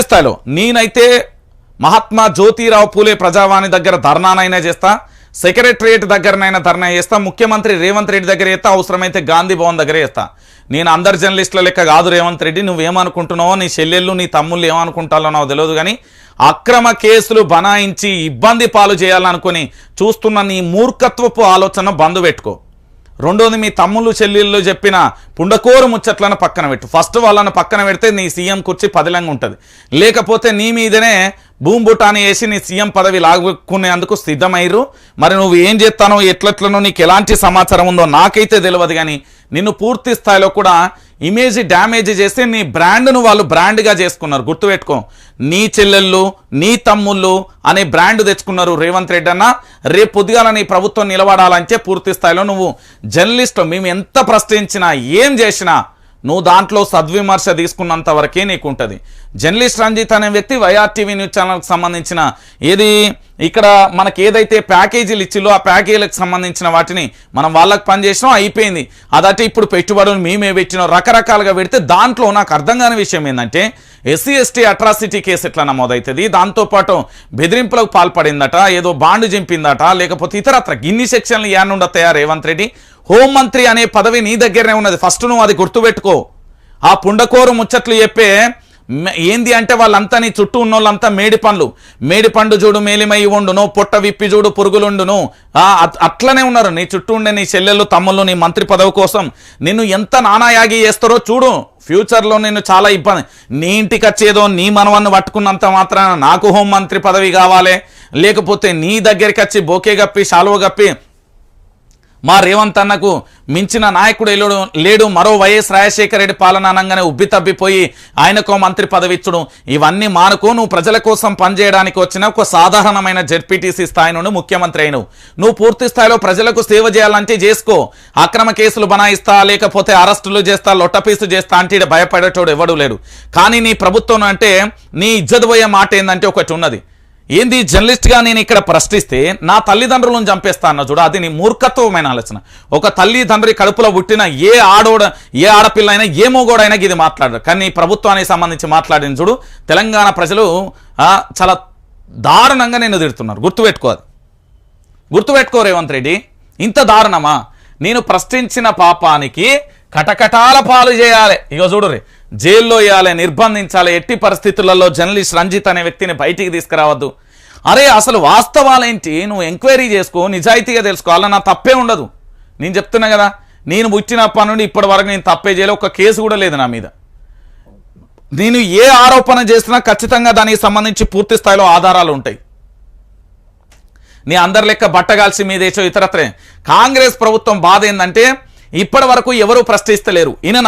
పూర్తి స్థాయిలో నేనైతే మహాత్మా జ్యోతిరావు పూలే ప్రజావాణి దగ్గర ధర్నానైనా చేస్తా సెక్రటరియట్ దగ్గరనైనా ధర్నా చేస్తా ముఖ్యమంత్రి రేవంత్ రెడ్డి దగ్గర చేస్తా అవసరమైతే గాంధీ భవన్ దగ్గర చేస్తా. నేను అందరు జర్నలిస్టుల లెక్క కాదు రేవంత్ రెడ్డి నువ్వేమనుకుంటున్నావో నీ చెల్లెళ్ళు నీ తమ్ముళ్ళు ఏమనుకుంటాలో నాకు తెలియదు కానీ అక్రమ కేసులు బనాయించి ఇబ్బంది పాలు చేయాలనుకుని చూస్తున్న నీ మూర్ఖత్వపు ఆలోచన బంధు పెట్టుకో రెండోది మీ తమ్ముళ్ళు చెల్లెళ్ళు చెప్పిన పుండకోరు ముచ్చట్లను పక్కన పెట్టు. ఫస్ట్ వాళ్ళని పక్కన పెడితే నీ సీఎం కుర్చీ పదిలంగా ఉంటుంది. లేకపోతే నీ మీదనే భూమి బుటాని వేసి నీ సీఎం పదవి లాగుకునేందుకు సిద్ధమయ్యారు మరి నువ్వు ఏం చేస్తానో ఎట్లెట్లనో నీకు ఎలాంటి సమాచారం ఉందో నాకైతే తెలియదు కానీ నిన్ను పూర్తి స్థాయిలో కూడా ఇమేజ్ డ్యామేజ్ చేస్తే నీ బ్రాండ్ను వాళ్ళు బ్రాండ్గా చేసుకున్నారు. గుర్తుపెట్టుకో. నీ చెల్లెళ్ళు నీ తమ్ముళ్ళు అనే బ్రాండ్ తెచ్చుకున్నారు రేవంత్ రెడ్డి అన్న. రేపు పొద్దుగాల నీ ప్రభుత్వం నిలబడాలంటే పూర్తి స్థాయిలో నువ్వు జర్నలిస్ట్ మేము ఎంత ప్రశ్నించినా ఏం చేసినా నువ్వు దాంట్లో సద్విమర్శ తీసుకున్నంత వరకే నీకు ఉంటుంది జర్నలిస్ట్ రంజిత్ అనే వ్యక్తి వైఆర్ టీవీ న్యూస్ ఛానల్కి సంబంధించిన ఏది? ఇక్కడ మనకి ఏదైతే ప్యాకేజీలు ఇచ్చిలో ఆ ప్యాకేజీలకు సంబంధించిన వాటిని మనం వాళ్ళకి పనిచేసినాం అయిపోయింది. అదట ఇప్పుడు పెట్టుబడులు మేమే పెట్టినాం రకరకాలుగా పెడితే దాంట్లో నాకు అర్థం కాని విషయం ఏంటంటే ఎస్సీ ఎస్టీ అట్రాసిటీ కేసు ఎట్లా నమోదవుతుంది దాంతోపాటు బెదిరింపులకు పాల్పడిందట ఏదో బాండ్ చింపిందట లేకపోతే ఇతరత్ర ఇన్ని సెక్షన్లు ఏనుండతాయా రేవంత్ రెడ్డి. హోంమంత్రి అనే పదవి నీ దగ్గరనే ఉన్నది. ఫస్ట్ నువ్వు అది గుర్తుపెట్టుకో. ఆ పుండకోరు ముచ్చట్లు చెప్పే ఏంది అంటే వాళ్ళంతా నీ చుట్టూ ఉన్న వాళ్ళంతా మేడి పండ్లు. మేడి పండు చూడు మేలిమై ఉండును పొట్ట విప్పి చూడు పురుగులుండును. అట్లనే ఉన్నారు. నీ చుట్టూ ఉండే నీ చెల్లెళ్ళు తమ్ముళ్ళు నీ మంత్రి పదవి కోసం నిన్ను ఎంత నానాయాగి చేస్తారో చూడు. ఫ్యూచర్లో నిన్ను చాలా ఇబ్బంది. నీ ఇంటికి వచ్చేదో నీ మనవన్ని పట్టుకున్నంత మాత్రాన నాకు హోంమంత్రి పదవి కావాలి. లేకపోతే నీ దగ్గరికి వచ్చి బోకే గప్పి శాలువ గప్పి మా రేవంత్ అన్నకు మించిన నాయకుడు లేడు లేడు. మరో వైఎస్ రాజశేఖర రెడ్డి పాలన అనగానే ఉబ్బి తబ్బిపోయి ఆయనకో మంత్రి పదవి ఇచ్చడం ఇవన్నీ మానుకో నువ్వు ప్రజల కోసం పనిచేయడానికి వచ్చిన ఒక సాధారణమైన జెడ్పీటీసీ స్థాయి నుండి ముఖ్యమంత్రి అయినవు. నువ్వు పూర్తి స్థాయిలో ప్రజలకు సేవ చేయాలంటే చేసుకో. అక్రమ కేసులు బనాయిస్తా లేకపోతే అరెస్టులు చేస్తా లొట్టపీసు చేస్తా అంటే భయపడేటోడు ఎవడూ లేడు. కానీ నీ ప్రభుత్వం అంటే నీ ఇజ్జత్ పోయే మాట ఏంటంటే ఒకటి ఉన్నది. ఏంది జర్నలిస్ట్గా నేను ఇక్కడ ప్రశ్నిస్తే నా తల్లిదండ్రులను చంపేస్తా అన్న చూడ అది నీ మూర్ఖత్వమైన ఆలోచన. ఒక తల్లిదండ్రి కడుపులో పుట్టిన ఏ ఆడోడ ఏ ఆడపిల్ల అయినా ఏ మోగోడైనా ఇది మాట్లాడరు. కానీ ప్రభుత్వానికి సంబంధించి మాట్లాడిన చూడు తెలంగాణ ప్రజలు చాలా దారుణంగా నేను తిడుతున్నారు. గుర్తుపెట్టుకోదు గుర్తుపెట్టుకో రేవంత్ రెడ్డి ఇంత దారుణమా? నేను ప్రశ్నించిన పాపానికి కటకటాల పాలు చేయాలి. ఇగో చూడు రే జైల్లో వేయాలి నిర్బంధించాలి ఎట్టి పరిస్థితులలో జర్నలిస్ట్ రంజిత్ అనే వ్యక్తిని బయటికి తీసుకురావద్దు. అరే అసలు వాస్తవాలేంటి? నువ్వు ఎంక్వైరీ చేసుకో నిజాయితీగా తెలుసుకోవాలి నా తప్పే ఉండదు. నేను చెప్తున్నా కదా నేను పుట్టినప్పటి నుండి ఇప్పటి వరకు నేను తప్పే చేయలే ఒక కేసు కూడా లేదు నా మీద. నేను ఏ ఆరోపణ చేసినా ఖచ్చితంగా దానికి సంబంధించి పూర్తి స్థాయిలో ఆధారాలు ఉంటాయి. నీ అందరి లెక్క బట్టగాల్సి మీదేసో ఇతరత్రే. కాంగ్రెస్ ప్రభుత్వం బాధ ఏంటంటే ఇప్పటి వరకు ఎవరూ ప్రశ్నిస్తలేరు. ఈయన